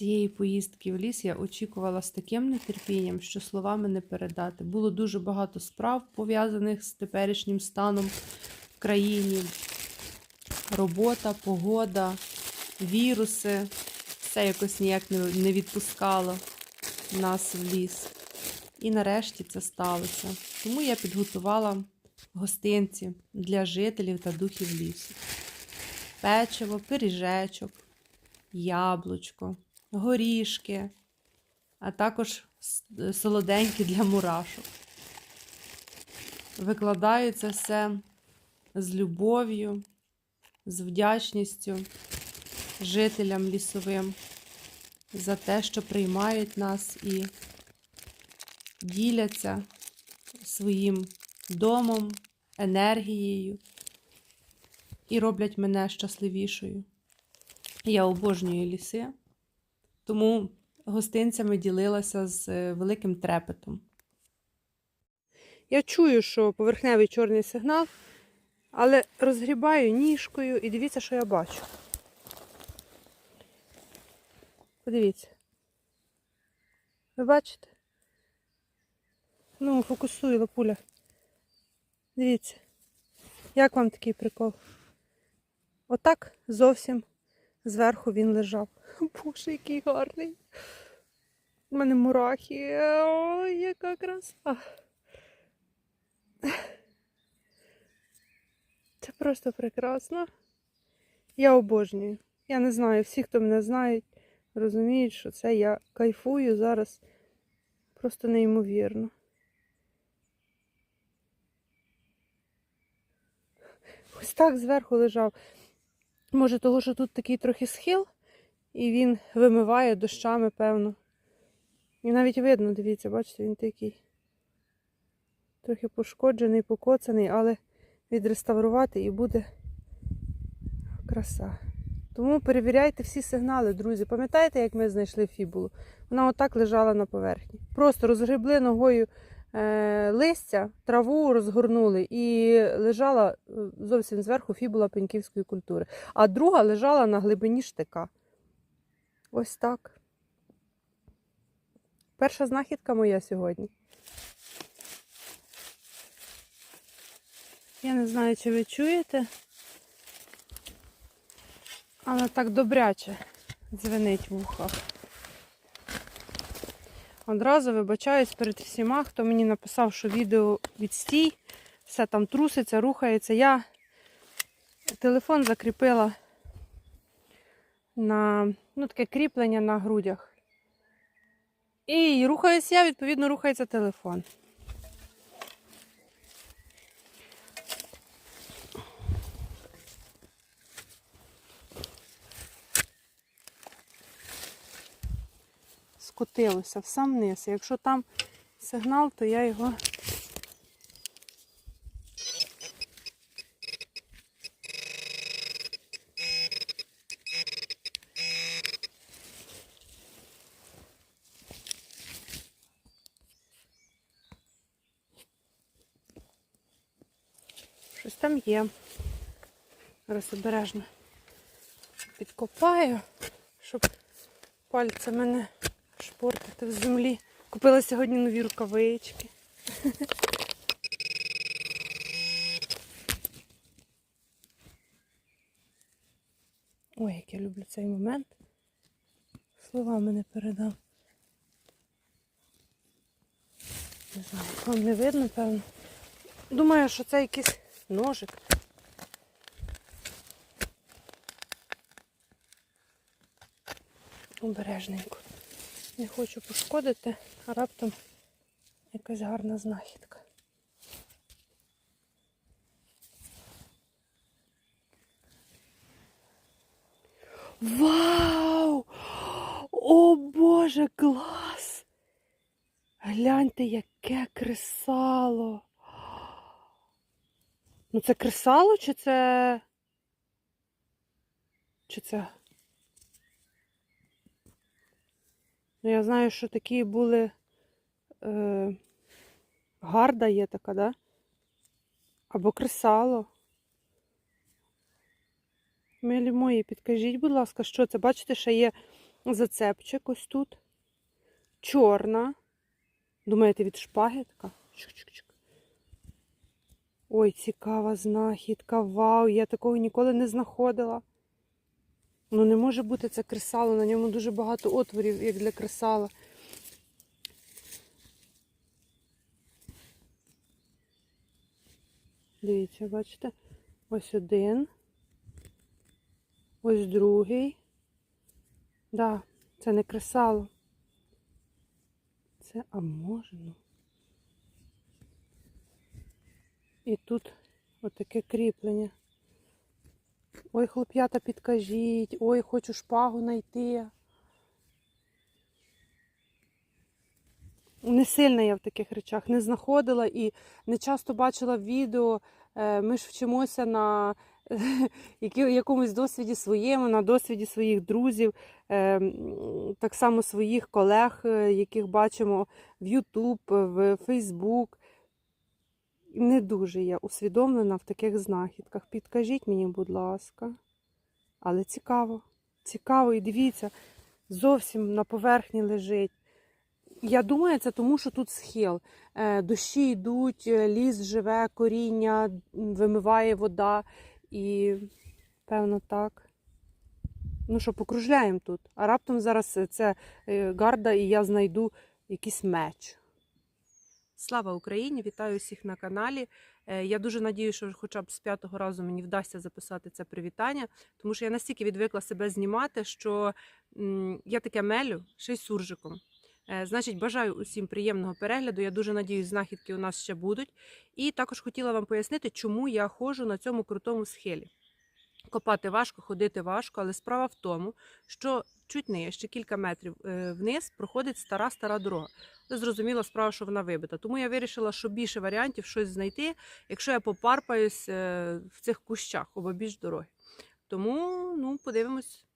цієї поїздки в ліс я очікувала з таким нетерпінням, що словами не передати. Було дуже багато справ, пов'язаних з теперішнім станом в країні. Робота, погода, віруси. Все якось ніяк не відпускало нас в ліс. І нарешті це сталося. Тому я підготувала гостинці для жителів та духів лісу. Печиво, пиріжечок, яблучко, горішки, а також солоденькі для мурашок. Викладаю це все з любов'ю, з вдячністю жителям лісовим за те, що приймають нас і діляться своїм домом, енергією і роблять мене щасливішою. Я обожнюю ліси, тому гостинцями ділилася з е, великим трепетом. Я чую, що поверхневий чорний сигнал, але розгрібаю ніжкою і дивіться, що я бачу. Подивіться. Ви бачите? Ну, фокусую лапуля. Дивіться. Як вам такий прикол? Отак зовсім зверху він лежав. Боже, який гарний. У мене мурахи. Ой, яка краса. Це просто прекрасно. Я обожнюю. Я не знаю, всі, хто мене знають, розуміють, що це я кайфую зараз просто неймовірно. Ось так зверху лежав. Може, того, що тут такий трохи схил, і він вимиває дощами, певно. І навіть видно, дивіться, бачите, він такий трохи пошкоджений, покоцаний, але відреставрувати і буде краса. Тому перевіряйте всі сигнали, друзі. Пам'ятаєте, як ми знайшли фібулу? Вона отак лежала на поверхні. Просто розгребли ногою листя, траву розгорнули і лежала е, зовсім зверху фібула пеньківської культури. А друга лежала на глибині штика. Ось так. Перша знахідка моя сьогодні. Я не знаю, чи ви чуєте, але так добряче дзвенить в ухах. Одразу вибачаюсь перед всіма, хто мені написав, що відео відстій, все там труситься, рухається. Я телефон закріпила на ну, таке кріплення на грудях. І рухаюсь я, відповідно, рухається телефон. Скотилося в сам низ. Якщо там сигнал, то я його. Щось там є. Зараз обережно підкопаю, щоб пальцями мене шпортити в землі. Купила сьогодні нові рукавички. Ой, як я люблю цей момент. Словами не передам. Не знаю, вам не видно, певно. Думаю, що це якийсь ножик. Обережненько. Не хочу пошкодити, а раптом якась гарна знахідка. Вау! О Боже, клас! Гляньте, яке кресало! Ну це кресало чи це. Чи це Ну, я знаю, що такі були е, гарда є така, да? Або кресало. Милі мої, підкажіть, будь ласка, що це? Бачите, ще є Зацепчик ось тут. Чорна. Думаєте, від шпаги така? Чик-чик-чик. Ой, цікава знахідка. Вау, я такого ніколи не знаходила. Ну, не може бути це кресало, на ньому дуже багато отворів, як для кресала. Дивіться, бачите? Ось один. Ось другий. Да, це не кресало. Це, а може, ну. І тут отаке кріплення. Ой, хлоп'ята, підкажіть, ой, хочу шпагу знайти. Не сильна я в таких речах не знаходила і не часто бачила відео. Е, Ми ж вчимося на якомусь досвіді своєму, на досвіді своїх друзів, е, так само своїх колег, е, яких бачимо в YouTube, в Facebook. Не дуже я усвідомлена в таких знахідках. Підкажіть мені, будь ласка. Але цікаво. Цікаво, і дивіться, зовсім на поверхні лежить. Я думаю, це тому, що тут схил. Е, Дощі йдуть, е, ліс живе, коріння, вимиває вода. І, певно, так. Ну що, покружляємо тут. А раптом зараз це е, гарда, і я знайду якийсь меч. Слава Україні! Вітаю всіх на каналі. Е, Я дуже надію, що хоча б з п'ятого разу мені вдасться записати це привітання, тому що я настільки відвикла себе знімати, що я таке мелю ще й суржиком. Е, Значить, бажаю усім приємного перегляду. Я дуже надіюсь, знахідки у нас ще будуть. І також хотіла вам пояснити, чому я ходжу на цьому крутому схилі. Копати важко, ходити важко, але справа в тому, що чуть нижче, кілька метрів е, вниз, проходить стара стара дорога. Зрозуміла справа, що вона вибита. Тому я вирішила, що більше варіантів щось знайти, якщо я попарпаюсь е, в цих кущах обабіч дороги. Тому ну, подивимось,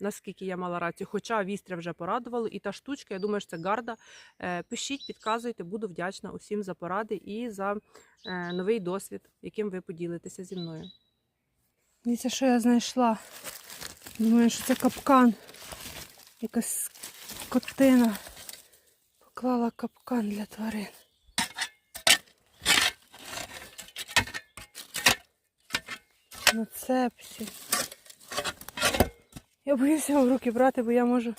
наскільки я мала рацію. Хоча вістря вже порадувало, і та штучка, я думаю, що це гарда. Е, Пишіть, підказуйте, буду вдячна усім за поради і за новий досвід, яким ви поділитеся зі мною. Дивіться, що я знайшла. Думаю, що це капкан. Якась котина поклала капкан для тварин. На цепці. Я боюся його в руки брати, бо я можу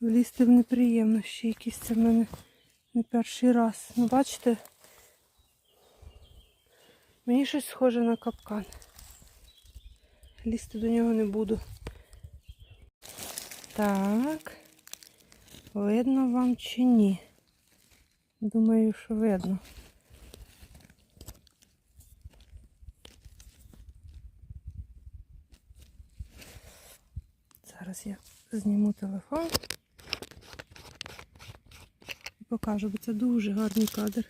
влізти в неприємності якісь це в мене не перший раз. Ну, бачите, мені щось схоже на капкан. Лізти до нього не буду. Так. Видно вам чи ні? Думаю, що видно. Зараз я зніму телефон і покажу, бо це дуже гарний кадр.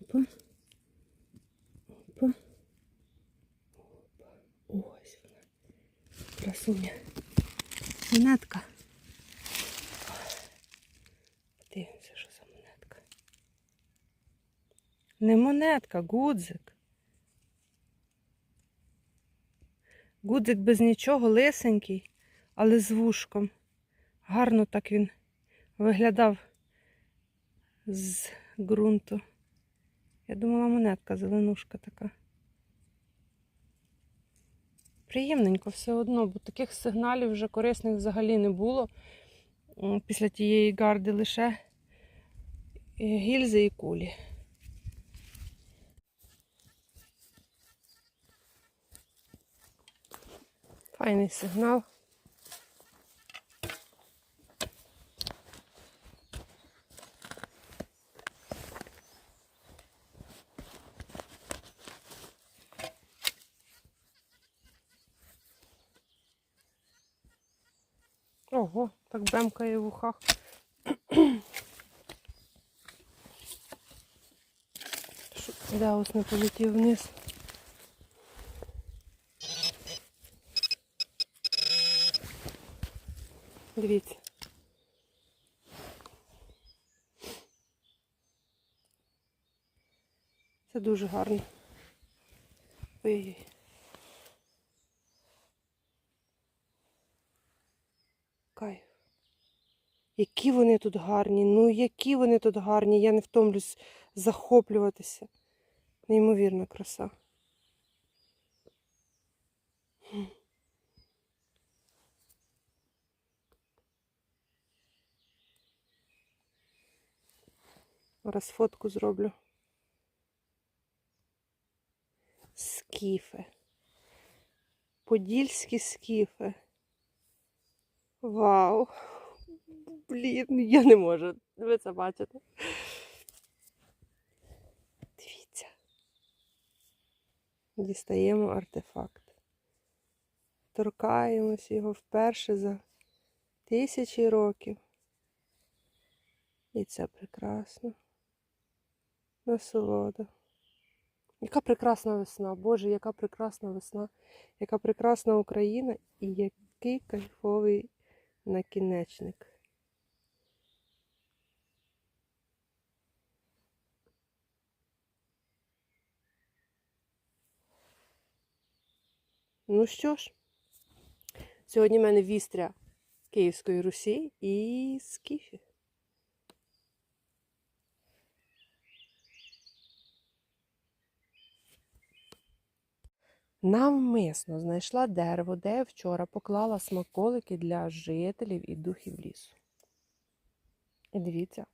Опа. Опа. Опа. Ось вона. Красуня. Монетка. Подивимося, що за монетка. Не монетка, гудзик. Гудзик без нічого, лисенький, але з вушком. Гарно так він виглядав з ґрунту. Я думала, монетка зеленушка така. Приємненько все одно, бо таких сигналів вже корисних взагалі не було. Після тієї гарди лише е, гільзи і кулі. Файний сигнал. Ого, так бемкає в ухах. Да, ось не полетів вниз. Дивіться. Це дуже гарно. Ой-ой. Які вони тут гарні, ну які вони тут гарні, я не втомлюсь захоплюватися. Неймовірна краса. Зараз фотку зроблю. Скіфи. Подільські скіфи. Вау! Блін, я не можу. Ви це бачите. Дивіться. Дістаємо артефакт. Торкаємось його вперше за тисячі років. І це прекрасно. Насолода. Яка прекрасна весна, Боже, яка прекрасна весна, яка прекрасна Україна і який кайфовий накінечник. Ну що ж, сьогодні в мене вістря Київської Русі і Скіфі. Навмисно знайшла дерево, де я вчора поклала смаколики для жителів і духів лісу. І дивіться,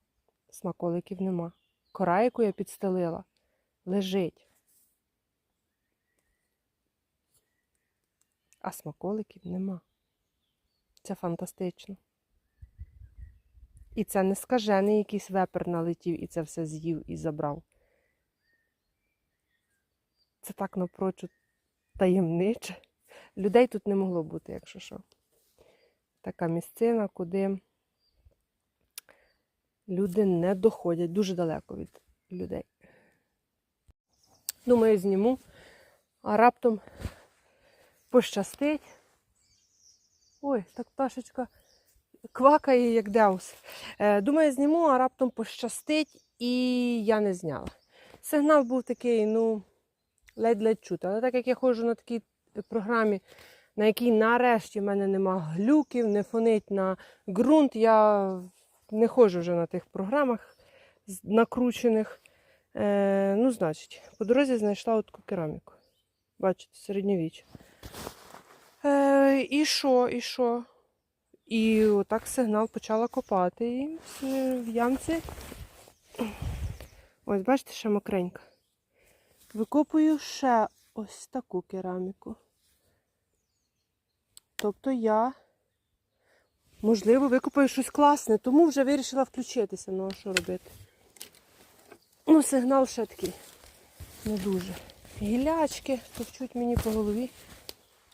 смаколиків нема. Кора, яку я підстелила, лежить. А смаколиків нема. Це фантастично. І це не скажений якийсь вепер налетів і це все з'їв і забрав. Це так напрочуд таємниче. Людей тут не могло бути, якщо що. Така місцина, куди люди не доходять дуже далеко від людей. Думаю, зніму, а раптом пощастить. Ой, так пташечка квакає, як деус. Е, думаю, зніму, а раптом пощастить, і я не зняла. Сигнал був такий, ну, ледь-ледь чути. Але так як я ходжу на такій програмі, на якій нарешті в мене нема глюків, не фонить на ґрунт, я не ходжу вже на тих програмах накручених. Е, ну, значить, по дорозі знайшла таку кераміку. Бачите, середньовіччя. Е, і що, і що? І отак сигнал почала копати. І в ямці. Ось, бачите, ще мокренька. Викопую ще ось таку кераміку. Тобто я, можливо, викопаю щось класне, тому вже вирішила включитися. Ну, а що робити? Ну, сигнал ще такий. Не дуже. Гілячки товчуть мені по голові.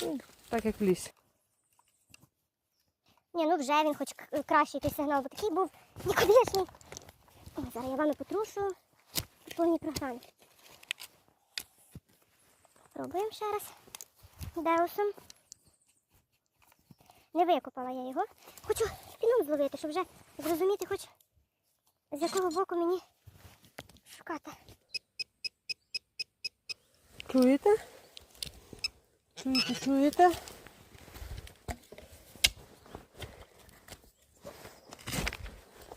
Ну, так як в лісі. Ні, ну вже він хоч кращий той сигнал, бо такий був нікудишний. Ой, зараз я вами потрушу в повній програмі. Пробуємо ще раз. Деусом. Не викопала я його. Хочу піном зловити, щоб вже зрозуміти, хоч з якого боку мені шукати. Чуєте? Чуєте, чуєте?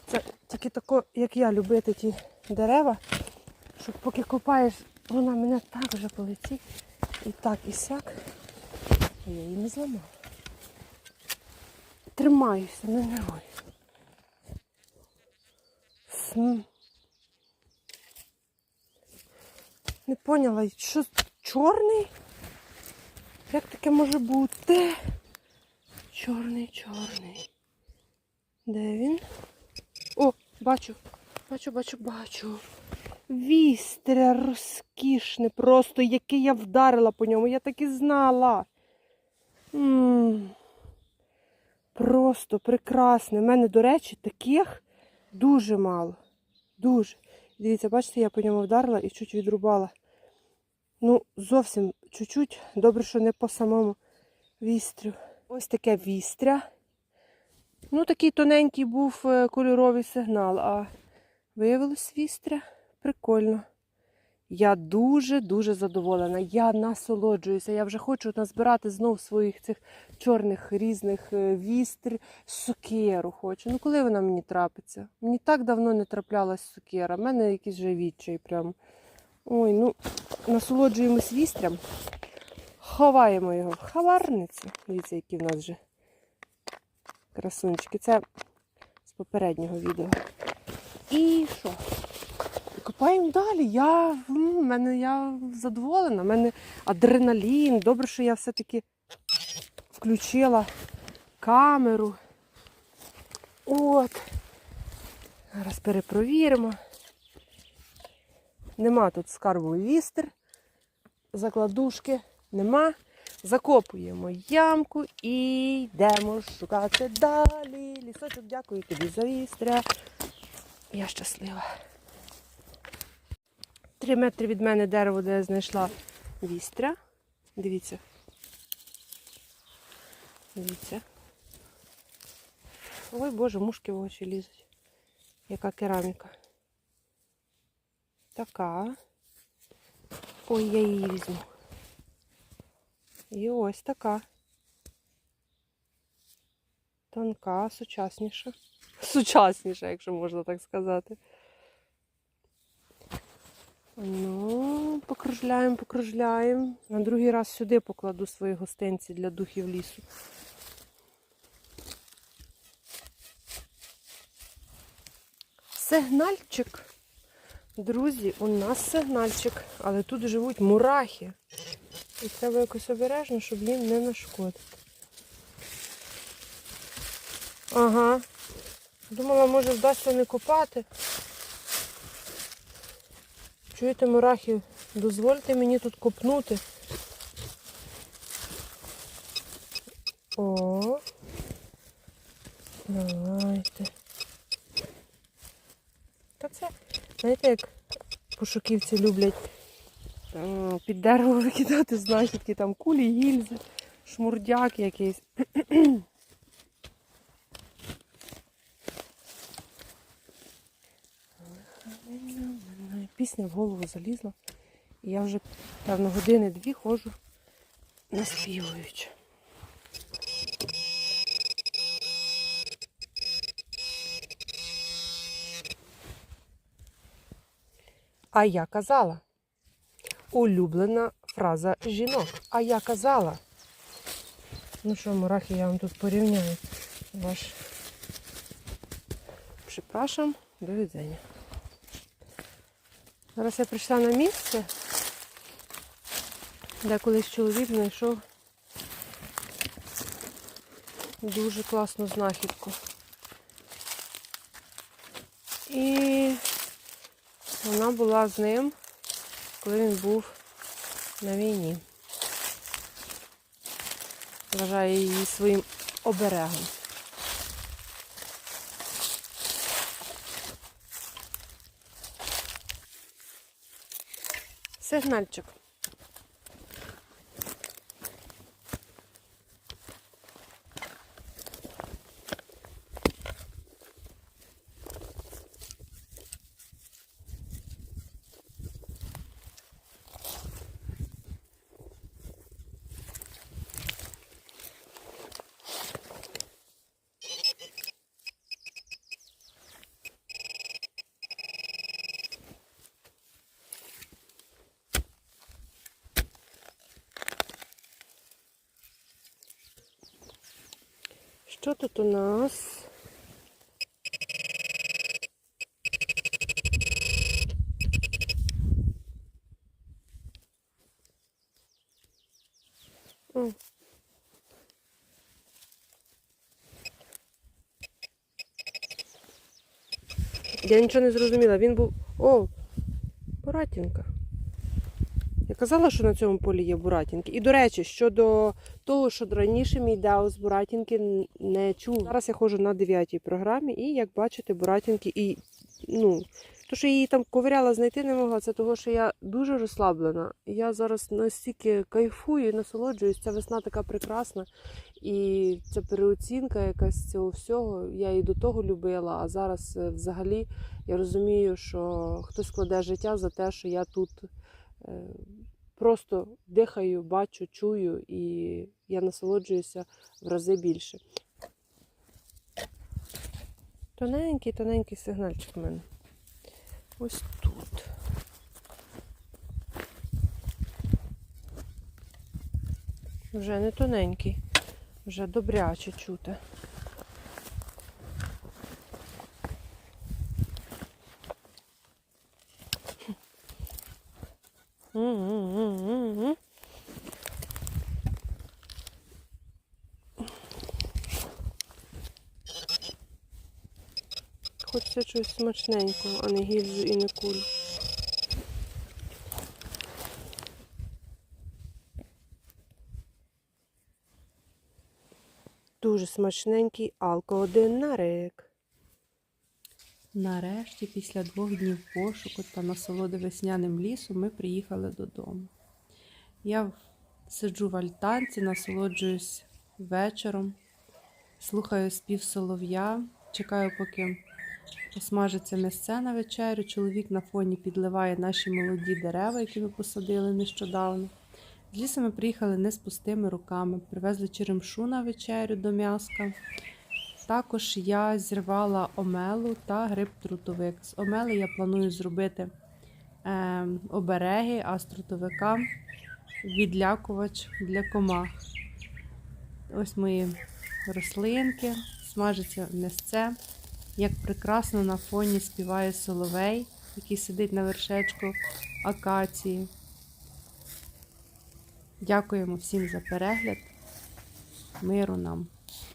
Це тільки тако, як я любити ті дерева, щоб поки копаєш, вона мене так вже по лиці. І так, і сяк. Я її не зламала. Тримаюся, не нервую. См. Не поняла, що чорний? Як таке може бути? Чорний, чорний. Де він? О, бачу, бачу, бачу, бачу. Вістря розкішне, просто яке я вдарила по ньому, я так і знала. м Просто прекрасне. У мене, до речі, таких дуже мало. Дуже. Дивіться, бачите, я по ньому вдарила і чуть відрубала. Ну, зовсім чуть-чуть. Добре, що не по самому вістрю. Ось таке вістря. Ну, такий тоненький був е, кольоровий сигнал, а виявилось вістря. Прикольно. Я дуже-дуже задоволена. Я насолоджуюся. Я вже хочу назбирати знов своїх цих чорних різних е, вістр. Сокеру хочу. Ну коли вона мені трапиться? Мені так давно не траплялась сокера. У мене якийсь вже відчай прям. Ой, ну насолоджуємось вістрям. Ховаємо його в хаварницю. Дивіться, які в нас вже красунчики. Це з попереднього відео. І що? Копаємо далі. Я, в мене, я задоволена. У мене адреналін. Добре, що я все-таки включила камеру. От. Зараз перепровіримо. Нема тут скарбу вістер. Закладушки нема. Закопуємо ямку і йдемо шукати далі. Лісочок, дякую тобі за вістря. Я щаслива. Три метри від мене дерево, де я знайшла вістря. Дивіться. Дивіться. Ой, Боже, мушки в очі лізуть. Яка кераміка. Така. Ой, я її візьму. І ось така. Тонка, сучасніша. Сучасніша, якщо можна так сказати. Ну, покружляємо, покружляємо. На другий раз сюди покладу свої гостинці для духів лісу. Сигнальчик. Друзі, у нас сигнальчик, але тут живуть мурахи. І треба якось обережно, щоб їм не нашкодити. Ага. Думала, може вдасться не копати. Чуєте, мурахи, дозвольте мені тут копнути. О. Давайте. Та це, знаєте, як пошуківці люблять під дерево викидати знахідки, там кулі, гільзи, шмурдяк якийсь. Пісня в голову залізла. І я вже, певно, години-дві ходжу наспівуючи. А я казала. Улюблена фраза жінок. А я казала. Ну що, мурахи, я вам тут порівняю. Ваш Припрашам, до відзення. Зараз я прийшла на місце, де колись чоловік знайшов дуже класну знахідку. І вона була з ним, коли він був на війні. Вважає її своїм оберегом. Сигнальчик. Що тут у нас? М. Я нічого не зрозуміла. Він був. О, Буратінка. Казала, що на цьому полі є буратінки. І, до речі, щодо того, що раніше мій Деус буратінки не чув. Зараз я ходжу на дев'ятій програмі, і як бачите, буратінки і ну, То, що її там ковиряла, знайти не могла, це того, що я дуже розслаблена. Я зараз настільки кайфую і насолоджуюсь. Ця весна така прекрасна. І ця переоцінка якась цього всього. Я і до того любила, а зараз е, взагалі я розумію, що хтось кладе життя за те, що я тут е, просто дихаю, бачу, чую, і я насолоджуюся в рази більше. Тоненький, тоненький сигнальчик у мене. Ось тут. Вже не тоненький, вже добряче чути. Хочеться чогось смачненького, а не гільзу і не кулю. Дуже смачненький алко-одинарик. Нарешті, після двох днів пошуку та насолоди весняним лісом, ми приїхали додому. Я сиджу в альтанці, насолоджуюсь вечором, слухаю спів солов'я, чекаю, поки посмажиться місце на вечерю. Чоловік на фоні підливає наші молоді дерева, які ми посадили нещодавно. З лісу ми приїхали не з пустими руками, привезли черемшу на вечерю до м'яска. Також я зірвала омелу та гриб трутовик. З омели я планую зробити е, обереги, а з трутовика відлякувач для комах. Ось мої рослинки, смажиться м'ясце. Як прекрасно на фоні співає соловей, який сидить на вершечку акації. Дякуємо всім за перегляд. Миру нам!